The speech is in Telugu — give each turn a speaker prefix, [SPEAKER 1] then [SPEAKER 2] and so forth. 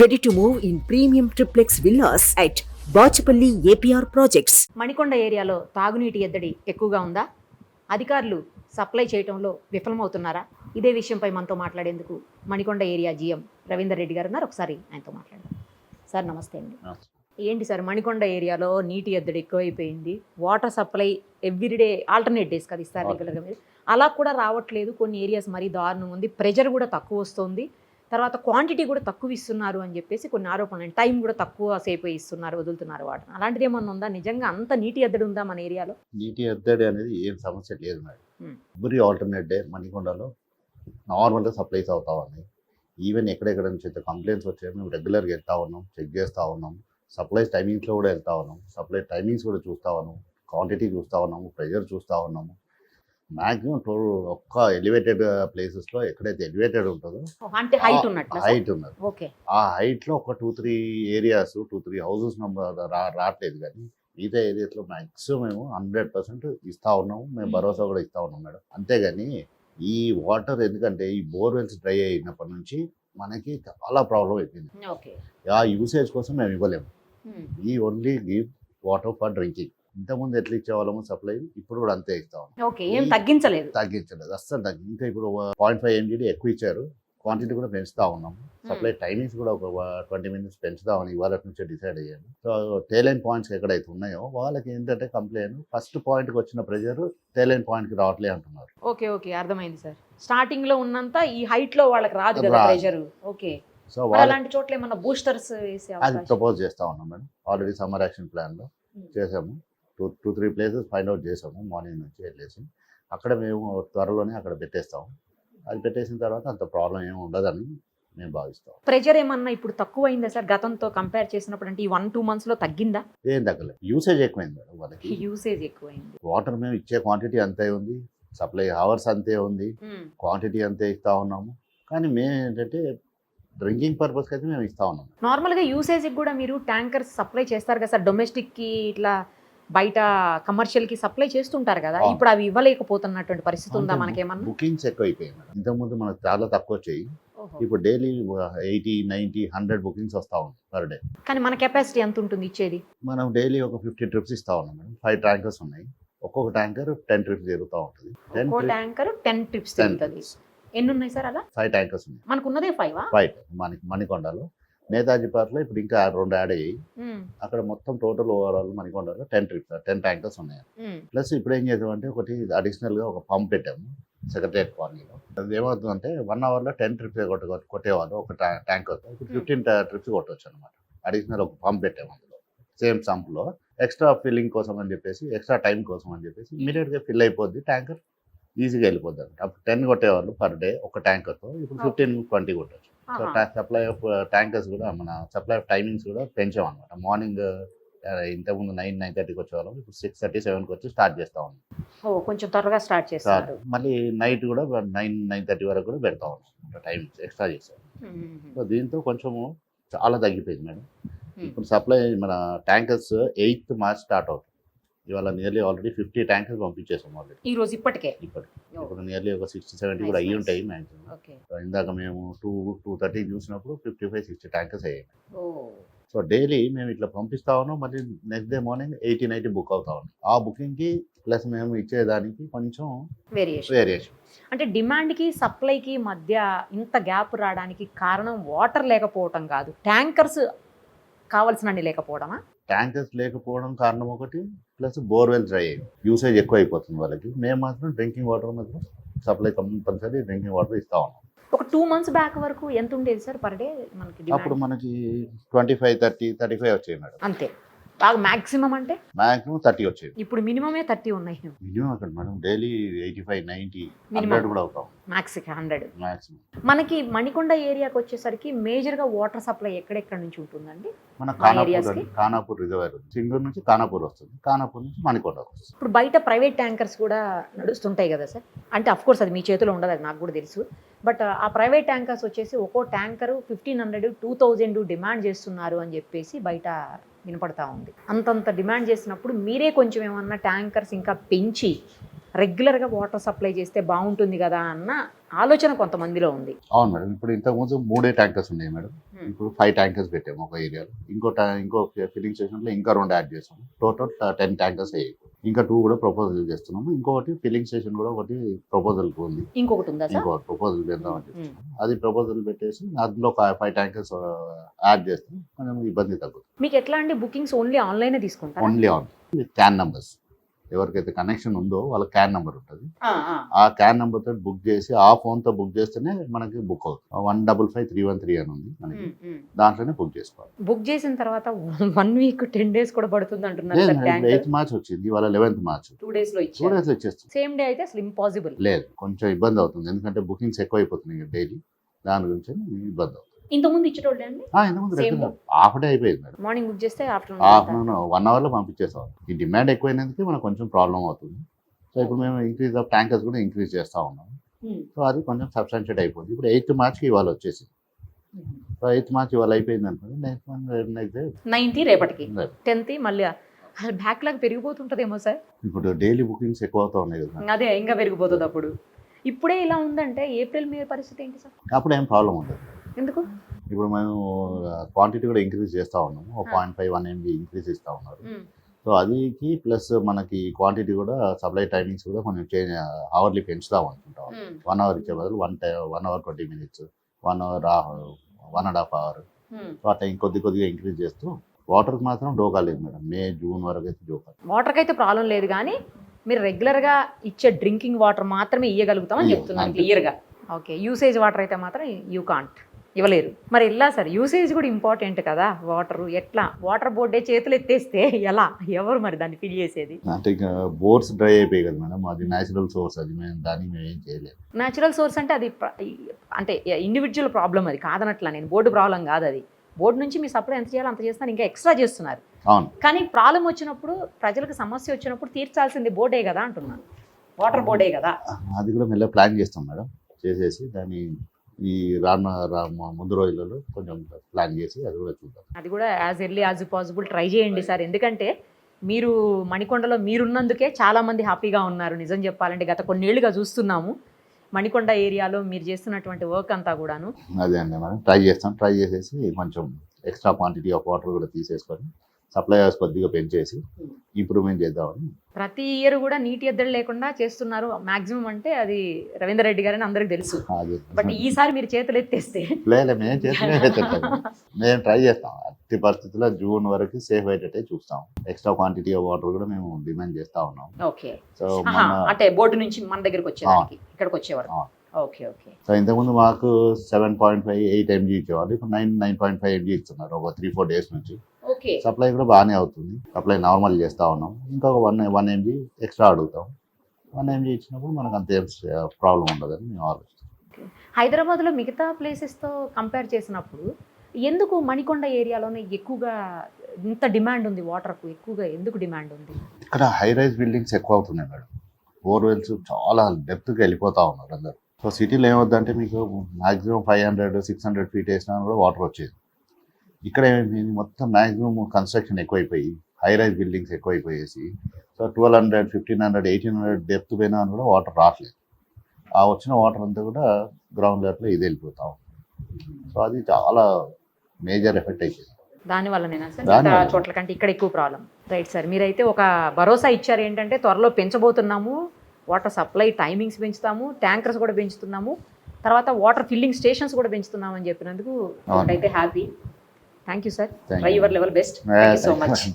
[SPEAKER 1] Ready to move in premium triplex villas at Bachupally APR projects
[SPEAKER 2] Manikonda ఏరియాలో తాగునీటి ఎద్దడి ఎక్కువగా ఉందా అధికారులు సప్లై చేయడంలో విఫలమవుతున్నారా ఇదే విషయంపై మనతో మాట్లాడేందుకు మణికొండ ఏరియా జీఎం రవీందర్ రెడ్డి గారు ఉన్నారు ఒకసారి ఆయనతో మాట్లాడదాం సార్ నమస్తే అండి ఏంటి సార్ మణికొండ ఏరియాలో నీటి ఎద్దడి ఎక్కువైపోయింది water supply everyday alternate days కదా ఇస్తారు రెగ్యులర్గా మీరు అలా కూడా రావట్లేదు కొన్ని ఏరియాస్ మరీ దారుణం ఉంది ప్రెజర్ కూడా తక్కువ వస్తుంది తర్వాత క్వాంటిటీ కూడా తక్కువ ఇస్తున్నారు అని చెప్పేసి కొన్ని ఆరోపణలు టైం కూడా తక్కువ సేపు ఇస్తున్నారు వదులుతున్నారు వాటిని అలాంటిది ఏమన్నా ఉందా నిజంగా అంత నీటి ఎద్దడి ఉందా మన ఏరియాలో
[SPEAKER 3] నీటి ఎద్దడి అనేది ఏం సమస్య లేదు మేడం ఎవ్రీ ఆల్టర్నేట్ డే మణికొండలో నార్మల్గా సప్లైస్ అవుతా ఉన్నాయి ఈవెన్ ఎక్కడెక్కడ నుంచి అయితే కంప్లైంట్స్ వచ్చాయి మేము రెగ్యులర్గా వెళ్తా ఉన్నాం చెక్ చేస్తూ ఉన్నాం సప్లైస్ టైమింగ్స్లో కూడా వెళ్తా ఉన్నాం సప్లై టైమింగ్స్ కూడా చూస్తూ ఉన్నాం క్వాంటిటీ చూస్తూ ఉన్నాము ప్రెజర్ చూస్తూ ఉన్నాము మాక్సిమం టోల్ ఒక్క ఎలివేటెడ్ ప్లేసెస్లో ఎక్కడైతే ఎలివేటెడ్ ఉంటుందో
[SPEAKER 2] అంటే హైట్ ఉన్నట్టు
[SPEAKER 3] హైట్ ఉన్నది
[SPEAKER 2] ఓకే
[SPEAKER 3] ఆ హైట్లో ఒక two three areas two three houses number రావట్లేదు కానీ మిగతా ఏరియాస్లో మ్యాక్సిమం మేము హండ్రెడ్ పర్సెంట్ ఇస్తా ఉన్నాము మేము భరోసా కూడా ఇస్తా ఉన్నాం మేడం అంతేగాని ఈ వాటర్ ఎందుకంటే ఈ బోర్వెల్స్ డ్రై అయినప్పటి నుంచి మనకి చాలా ప్రాబ్లం అయిపోయింది ఆ యూసేజ్ కోసం మేము ఇవ్వలేము ఈ only give water for drinking ఇంతకుముందు ఎట్లా ఇచ్చేవాళ్ళము సప్లై ఇప్పుడు కూడా అంతే ఇస్తా ఉన్నాం
[SPEAKER 2] తగ్గించలేదు
[SPEAKER 3] తగ్గించలేదు అస్సలు తగ్గింది ఇంకా ఇప్పుడు పాయింట్ ఫైవ్ ఎంజీడీ ఎక్కువ ఇచ్చారు క్వాంటిటీ కూడా పెంచుతా ఉన్నాం సప్లై టైమింగ్స్ కూడా ఒక ట్వంటీ మినిట్స్ పెంచుతా పెంచుదామని ఇవాళ నుంచి డిసైడ్ అయ్యాను సో టేలైన్ పాయింట్స్ ఎక్కడైతే ఉన్నాయో వాళ్ళకి ఏంటంటే కంప్లైంట్ ఫస్ట్ పాయింట్కి వచ్చిన ప్రెజర్ టేలైన్ కి రావట్లే అంటున్నారు
[SPEAKER 2] ఓకే ఓకే అర్థమైంది సార్ స్టార్టింగ్ లో ఉన్నంత ఈ హైట్ లో వాళ్ళకి రాదు ప్రెజర్ ఓకే
[SPEAKER 3] సో
[SPEAKER 2] అలాంటి చోట్ల ఏమన్నా బూస్టర్స్
[SPEAKER 3] అది ప్రపోజ్ చేస్తా ఉన్నాం madam already summer action plan
[SPEAKER 2] లో
[SPEAKER 3] చేసాము two two three places find out చేసాము మార్నింగ్ నుంచి వెళ్ళేసి అక్కడ మేము త్వరలోనే అక్కడ పెట్టేస్తాం అది పెట్టేసిన తర్వాత అంత ప్రాబ్లం ఏమి ఉండదని మేము భావిస్తాం
[SPEAKER 2] ప్రెజర్ ఏమన్నా ఇప్పుడు తక్కువైందా సార్ గతంతో కంపేర్ చేసినప్పుడు అంటే ఈ వన్ టూ మంత్స్ లో తగ్గిందా
[SPEAKER 3] ఏం తగ్గలేదు యూసేజ్ ఎక్కువైంది మేడం వాళ్ళకి
[SPEAKER 2] యూసేజ్ ఎక్కువైంది
[SPEAKER 3] వాటర్ మేము ఇచ్చే క్వాంటిటీ అంతే ఉంది సప్లై అవర్స్ అంతే ఉంది క్వాంటిటీ అంతే ఇస్తా ఉన్నాము కానీ మేము ఏంటంటే డ్రింకింగ్ పర్పస్కి అయితే మేము ఇస్తా ఉన్నాము
[SPEAKER 2] నార్మల్గా యూసేజ్కి కూడా మీరు ట్యాంకర్స్ సప్లై చేస్తారు కదా సార్ డొమెస్టిక్కి ఇట్లా బయట కమర్షియల్కి సప్లై చేస్తుంటారు కదా ఇప్పుడు అవి ఇవ్వలేకపోతున్నటువంటి పరిస్థితి ఉందా మనకేమన్నా
[SPEAKER 3] బుకింగ్స్ ఎక్కువైపోయాయి ఇంతకుముందు మనకు చాలా తక్కువ వచ్చాయి ఇప్పుడు daily eighty ninety hundred bookings వస్తా ఉన్నాయి పర్ డే
[SPEAKER 2] కానీ మన కెపాసిటీ ఎంత ఉంటుంది ఇచ్చేది
[SPEAKER 3] మనం డైలీ ఒక ఫిఫ్టీ ట్రిప్స్ ఇస్తా ఉన్నాం మేడం ఫైవ్ ట్యాంకర్స్ ఉన్నాయి ఒక్కొక్క ట్యాంకర్ టెన్ ట్రిప్స్ తిరుగుతూ ఉంటుంది
[SPEAKER 2] ట్యాంకర్ టెన్ ట్రిప్స్ ఎన్ని ఉన్నాయి సార్ అలా
[SPEAKER 3] ఫైవ్ ట్యాంకర్స్ ఉన్నాయి
[SPEAKER 2] మనకు ఉన్నదే ఫైవ్
[SPEAKER 3] ఫైవ్ మనకి మణికొండలో నేతాజీ పార్క్లో ఇప్పుడు ఇంకా రెండు యాడ్ అయ్యి అక్కడ మొత్తం టోటల్ ఓవరాల్ ఉండాలి టెన్ ట్రిప్స్ టెన్ ట్యాంకర్స్ ఉన్నాయి ప్లస్ ఇప్పుడు ఏం అంటే ఒకటి అడిషనల్గా ఒక పంప్ పెట్టాము సెక్రటరియట్ కాలనీలో అది ఏమవుతుందంటే వన్ అవర్లో టెన్ ట్రిప్స్ కొట్ట కొట్టేవాళ్ళు ఒక ట్యాంకర్ ఇప్పుడు ఫిఫ్టీన్ ట్రిప్స్ కొట్టవచ్చు అనమాట అడిషనల్ ఒక పంప్ పెట్టాము అందులో సేమ్ సంప్లో ఎక్స్ట్రా ఫిల్లింగ్ కోసం అని చెప్పేసి ఎక్స్ట్రా టైం కోసం అని చెప్పేసి ఇమీడియట్గా ఫిల్ అయిపోద్ది ట్యాంకర్ ఈజీగా వెళ్ళిపోద్ది అప్పుడు టెన్ కొట్టేవాళ్ళు పర్ డే ఒక ట్యాంకర్తో ఇప్పుడు ఫిఫ్టీన్ ట్వంటీ కొట్టచ్చు సో సప్లై ఆఫ్ ట్యాంకర్స్ కూడా మన సప్లై ఆఫ్ టైమింగ్స్ కూడా పెంచాం అనమాట మార్నింగ్ ఇంతకుముందు నైన్ నైన్ థర్టీకి వచ్చేవాళ్ళం ఇప్పుడు సిక్స్ థర్టీ సెవెన్కి వచ్చి స్టార్ట్ చేస్తా ఉన్నాం
[SPEAKER 2] కొంచెం త్వరగా స్టార్ట్ చేస్తారు
[SPEAKER 3] మళ్ళీ నైట్ కూడా నైన్ నైన్ థర్టీ వరకు కూడా పెడతా ఉన్నాం టైం ఎక్స్ట్రా చేస్తాం సో దీంతో కొంచెము చాలా తగ్గిపోయింది మేడం ఇప్పుడు సప్లై మన ట్యాంకర్స్ ఎయిత్ మార్చ్ స్టార్ట్ అవుతుంది ఇవాళ నియర్లీ ఆల్రెడీ ఫిఫ్టీ ట్యాంకర్స్ పంపించేసాం ఆల్రెడీ
[SPEAKER 2] ఈ రోజు ఇప్పటికే
[SPEAKER 3] ఇప్పటికి ఇప్పుడు నియర్లీ ఒక సిక్స్టీ సెవెంటీ కూడా అయ్యి ఉంటాయి మ్యాక్సిమం ఇందాక మేము టూ టూ థర్టీ చూసినప్పుడు ఫిఫ్టీ ఫైవ్ సిక్స్టీ ట్యాంకర్స్ అయ్యాయి సో డైలీ మేము ఇట్లా పంపిస్తా ఉన్నాం మళ్ళీ next day morning eighty ninety book అవుతా ఉన్నాం ఆ బుకింగ్కి ప్లస్ మేము ఇచ్చేదానికి కొంచెం
[SPEAKER 2] వేరియేషన్
[SPEAKER 3] వేరియేషన్
[SPEAKER 2] అంటే డిమాండ్కి సప్లైకి మధ్య ఇంత గ్యాప్ రావడానికి కారణం వాటర్ లేకపోవటం కాదు ట్యాంకర్స్ కావాల్సిన లేకపోవడమా
[SPEAKER 3] ట్యాంకర్స్ లేకపోవడం కారణం ఒకటి ప్లస్ బోర్వెల్ డ్రై యూసేజ్ ఎక్కువ అయిపోతుంది వాళ్ళకి మేము మాత్రం డ్రింకింగ్ వాటర్ మాత్రం సప్లై కంపల్సరీ డ్రింకింగ్ వాటర్ ఇస్తా ఉన్నాం
[SPEAKER 2] ఒక టూ మంత్స్ బ్యాక్ వరకు ఎంత ఉండేది సార్ పర్ డే మనకి
[SPEAKER 3] అప్పుడు మనకి twenty five thirty thirty five వచ్చాయి మేడం
[SPEAKER 2] అంతే బాగా మాక్సిమం అంటే
[SPEAKER 3] మాక్సిమం థర్టీ వచ్చేది
[SPEAKER 2] ఇప్పుడు మినిమమే థర్టీ ఉన్నాయి
[SPEAKER 3] మినిమం అక్కడ madam daily eighty five
[SPEAKER 2] ninety
[SPEAKER 3] hundred కూడా అవుతాం
[SPEAKER 2] మ్యాక్స్ హండ్రెడ్
[SPEAKER 3] మాక్సిమం
[SPEAKER 2] మనకి మణికొండ ఏరియాకి వచ్చేసరికి మేజర్ గా వాటర్ సప్లై ఎక్కడెక్కడ నుంచి ఉంటుందండి
[SPEAKER 3] మన కానాపూర్ కానాపూర్ రిజర్వేర్ సింగూర్ నుంచి కానాపూర్ వస్తుంది కానాపూర్ నుంచి మణికొండ వస్తుంది
[SPEAKER 2] ఇప్పుడు బయట ప్రైవేట్ ట్యాంకర్స్ కూడా నడుస్తుంటాయి కదా సార్ అంటే అఫ్ కోర్స్ అది మీ చేతిలో ఉండదు అది నాకు కూడా తెలుసు బట్ ఆ ప్రైవేట్ ట్యాంకర్స్ వచ్చేసి ఒక్కో tanker fifteen hundred two thousand demand చేస్తున్నారు అని చెప్పేసి బయట వినపడతా ఉంది అంతంత డిమాండ్ చేసినప్పుడు మీరే కొంచెం ఏమన్నా ట్యాంకర్స్ ఇంకా పెంచి రెగ్యులర్గా వాటర్ సప్లై చేస్తే బాగుంటుంది కదా అన్న ఆలోచన కొంతమందిలో ఉంది
[SPEAKER 3] అవును మేడం ఇప్పుడు ఇంతకుముందు మూడే ట్యాంకర్స్ ఉన్నాయి మేడం ఇప్పుడు ఫైవ్ ట్యాంకర్స్ పెట్టాము ఒక ఏరియాలో ఇంకో ఇంకో ఫిల్లింగ్ స్టేషన్లో ఇంకా రెండు యాడ్ చేసాము టోటల్ టెన్ ట్యాంకర్స్ అయ్యాయి ఇంకా టూ కూడా ప్రపోజల్ చేస్తున్నాము ఇంకొకటి ఫిల్లింగ్ స్టేషన్ కూడా ఒకటి ప్రపోజల్ ఉంది
[SPEAKER 2] ఇంకొకటి ఉందా
[SPEAKER 3] ఇంకొకటి ప్రపోజల్ పెడదామని అది ప్రపోజల్ పెట్టేసి అందులో ఫైవ్ ట్యాంకర్స్ యాడ్ చేస్తే మనం ఇబ్బంది తగ్గుతుంది
[SPEAKER 2] మీకు ఎట్లా అండి బుకింగ్స్ ఓన్లీ ఆన్లైన్ తీసుకుంటాం
[SPEAKER 3] only online with CAN numbers ఎవరికైతే కనెక్షన్ ఉందో వాళ్ళ క్యాన్ నెంబర్ ఉంటుంది
[SPEAKER 2] ఆ
[SPEAKER 3] క్యాన్ నెంబర్ తోటి బుక్ చేసి ఆ ఫోన్ తో బుక్ చేస్తేనే మనకి బుక్ అవుతుంది one double five three one three అని ఉంది మనకి దాంట్లోనే బుక్ చేసుకోవాలి
[SPEAKER 2] బుక్ చేసిన తర్వాత వన్ వీక్ టెన్ డేస్ కూడా పడుతుంది అంటున్నారు
[SPEAKER 3] ఎయిత్ మార్చ్ వచ్చింది ఇవాళ లెవెన్త్ మార్చ్
[SPEAKER 2] టూ డేస్ లో
[SPEAKER 3] టూ డేస్ వచ్చేస్తుంది
[SPEAKER 2] సేమ్ డే అయితే అసలు ఇంపాసిబుల్
[SPEAKER 3] లేదు కొంచెం ఇబ్బంది అవుతుంది ఎందుకంటే బుకింగ్స్ ఎక్కువ అయిపోతున్నాయి డైలీ దాని గురించి ఇబ్బంది అవుతుంది
[SPEAKER 2] ఇంతకుముందు ఇచ్చేటోళ్ళే అండి
[SPEAKER 3] అయిపోయింది
[SPEAKER 2] మార్నింగ్ బుక్ చేస్తే ఆఫ్టర్నూన్
[SPEAKER 3] ఆఫ్టర్నూన్ వన్ అవర్లో పంపించేసేవాళ్ళం ఈ డిమాండ్ ఎక్కువైనందుకే మనకు కొంచెం ప్రాబ్లం అవుతుంది సో ఇప్పుడు మేము ఇంక్రీజ్ ఆఫ్ ట్యాంకర్స్ కూడా ఇంక్రీజ్ చేస్తూ ఉన్నాం సో అది కొంచెం సబ్స్టాన్షియేట్ అయిపోయింది ఇప్పుడు ఎయిత్ మార్చ్కి ఇవాళ వచ్చేసి సో ఎయిత్ మార్చ్ ఇవాళ అయిపోయింది అనుకోండి నెక్స్ట్ మంత్
[SPEAKER 2] నైన్త్ రేపటికి
[SPEAKER 3] hmm,
[SPEAKER 2] టెన్త్ మళ్ళీ బ్యాక్ బ్యాక్లాగ్ పెరిగిపోతుంటదేమో సార్
[SPEAKER 3] ఇప్పుడు డైలీ బుకింగ్స్ ఎక్కువ అవుతా ఉన్నాయి
[SPEAKER 2] అదే ఇంకా పెరిగిపోతుంది అప్పుడు ఇప్పుడే ఇలా ఉందంటే ఏప్రిల్ మే పరిస్థితి ఏంటి సార్
[SPEAKER 3] అప్పుడు ఏం ప్రాబ్లం ఉండదు
[SPEAKER 2] ఎందుకు
[SPEAKER 3] ఇప్పుడు మేము క్వాంటిటీ కూడా ఇంక్రీజ్ చేస్తూ ఉన్నాము ఒక point five one MB increase ఇస్తూ ఉన్నారు సో అదికి ప్లస్ మనకి క్వాంటిటీ కూడా సప్లై టైమింగ్స్ కూడా కొంచెం చేంజ్ అవర్లీ పెంచుదాం అనుకుంటాం వన్ అవర్ ఇచ్చే బదులు one tie one hour twenty minutes one hour one and half hour so అట్లా ఇంకొద్ది కొద్దిగా ఇంక్రీజ్ చేస్తూ వాటర్కి మాత్రం డోకా లేదు మేడం మే జూన్ వరకు అయితే డోకా
[SPEAKER 2] వాటర్కి అయితే ప్రాబ్లం లేదు కానీ మీరు రెగ్యులర్గా ఇచ్చే డ్రింకింగ్ వాటర్ మాత్రమే
[SPEAKER 3] ఇవ్వగలుగుతామని
[SPEAKER 2] చెప్తున్నాను క్లియర్గా ఓకే యూసేజ్ వాటర్ అయితే మాత్రం యూ కాంట్ ఇవ్వలేరు మరి ఇలా సార్ యూసేజ్ కూడా ఇంపార్టెంట్ కదా వాటర్ ఎట్లా వాటర్ బోర్డే చేతులు ఎత్తేస్తే ఎలా ఎవరు మరి దాన్ని ఫిల్ చేసేది
[SPEAKER 3] అంటే ఇక బోర్స్ డ్రై అయిపోయి కదా మేడం అది న్యాచురల్ సోర్స్ అది మేము మేము ఏం చేయలేదు
[SPEAKER 2] న్యాచురల్ సోర్స్ అంటే అది అంటే ఇండివిజువల్ ప్రాబ్లం అది కాదనట్లా నేను బోర్డు ప్రాబ్లం కాదు అది బోర్డు నుంచి మీ సప్లై ఎంత చేయాలో అంత చేస్తున్నారు ఇంకా ఎక్స్ట్రా చేస్తున్నారు కానీ ప్రాబ్లం వచ్చినప్పుడు ప్రజలకు సమస్య వచ్చినప్పుడు తీర్చాల్సింది బోర్డే కదా అంటున్నాను వాటర్ బోర్డే కదా
[SPEAKER 3] అది కూడా మెల్ల ప్లాన్ చేస్తాం మేడం చేసేసి దాన్ని ఈ రామ ముందు రోజులలో కొంచెం ప్లాన్ చేసి అది కూడా చూద్దాం
[SPEAKER 2] అది కూడా as early as possible try చేయండి సార్ ఎందుకంటే మీరు మణికొండలో మీరున్నందుకే చాలామంది హ్యాపీగా ఉన్నారు నిజం చెప్పాలంటే గత కొన్నేళ్లుగా చూస్తున్నాము మణికొండ ఏరియాలో మీరు చేస్తున్నటువంటి వర్క్ అంతా కూడాను
[SPEAKER 3] అదే అండి మనం ట్రై చేస్తాం ట్రై చేసేసి కొంచెం ఎక్స్ట్రా క్వాంటిటీ ఆఫ్ వాటర్ కూడా తీసేసుకొని సప్లయర్స్ కొద్దిగా పెంచేసి ఇంప్రూవ్మెంట్ చేద్దామని
[SPEAKER 2] ప్రతి ఇయర్ కూడా నీటి ఎద్దడి లేకుండా చేస్తున్నారు మాక్సిమం అంటే అది రవీందర్ రెడ్డి గారని అందరికి తెలుసు బట్ ఈసారి మీరు చేతులు ఎత్తేస్తే
[SPEAKER 3] లేదు మేము చేస్తే మేము ట్రై చేస్తాం అతి పరిస్థితుల్లో జూన్ వరకు సేఫ్ అయ్యేటట్టే చూస్తాం ఎక్స్ట్రా క్వాంటిటీ ఆఫ్ వాటర్ కూడా మేము డిమాండ్ చేస్తా ఉన్నాం
[SPEAKER 2] ఓకే
[SPEAKER 3] సో
[SPEAKER 2] అంటే బోర్డు నుంచి మన దగ్గరికి వచ్చేవారికి ఇక్కడికి వచ్చేవారు ఓకే ఓకే
[SPEAKER 3] సో ఇంతకుముందు మాకు seven point five eight MG ఇచ్చేవాళ్ళు ఇప్పుడు nine nine point five MG ఇస్తున్నారు ఒక త్రీ ఫోర్ డేస్ నుంచి సప్లై కూడా బాగానే అవుతుంది సప్లై నార్మల్ చేస్తూ ఉన్నాం ఇంకొక వన్ వన్ ఎంజీ ఎక్స్ట్రా అడుగుతాం వన్ ఎంజీ ఇచ్చినప్పుడు మనకు అంత ప్రాబ్లం ఉండదని మేము ఆలోచిస్తాం
[SPEAKER 2] హైదరాబాద్లో మిగతా ప్లేసెస్తో కంపేర్ చేసినప్పుడు ఎందుకు మణికొండ ఏరియాలోనే ఎక్కువగా ఇంత డిమాండ్ ఉంది వాటర్కు ఎక్కువగా ఎందుకు డిమాండ్ ఉంది
[SPEAKER 3] ఇక్కడ హై రైజ్ బిల్డింగ్స్ ఎక్కువ అవుతున్నాయి మేడం బోర్వెల్స్ చాలా డెప్త్కి వెళ్ళిపోతూ ఉన్నారు అందరు సో సిటీలో ఏమవుద్దంటే మీకు maximum five hundred six hundred feet వేసినా కూడా వాటర్ వచ్చేది ఇక్కడ మొత్తం మ్యాక్సిమం కన్స్ట్రక్షన్ ఎక్కువైపోయి high rise buildings ఎక్కువైపోయేసి so twelve hundred fifteen hundred eighteen hundred depth పోయినా కూడా వాటర్ రావట్లేదు ఆ వచ్చిన వాటర్ అంతా కూడా గ్రౌండ్ లెవెల్లో ఇది వెళ్ళిపోతా సో అది చాలా మేజర్ ఎఫెక్ట్ అయిపోయింది
[SPEAKER 2] దాని వల్లనేనా సార్ చోట్ల కంటే ఇక్కడ ఎక్కువ ప్రాబ్లం రైట్ సార్ మీరైతే ఒక భరోసా ఇచ్చారు ఏంటంటే త్వరలో పెంచబోతున్నాము వాటర్ సప్లై టైమింగ్స్ పెంచుతాము ట్యాంకర్స్ కూడా పెంచుతున్నాము తర్వాత వాటర్ ఫిల్లింగ్ స్టేషన్స్ కూడా అని చెప్పినందుకు అయితే happy
[SPEAKER 3] Thank you,
[SPEAKER 2] sir. Thank you.
[SPEAKER 3] Try
[SPEAKER 2] your level best.
[SPEAKER 3] Thank you
[SPEAKER 2] so much.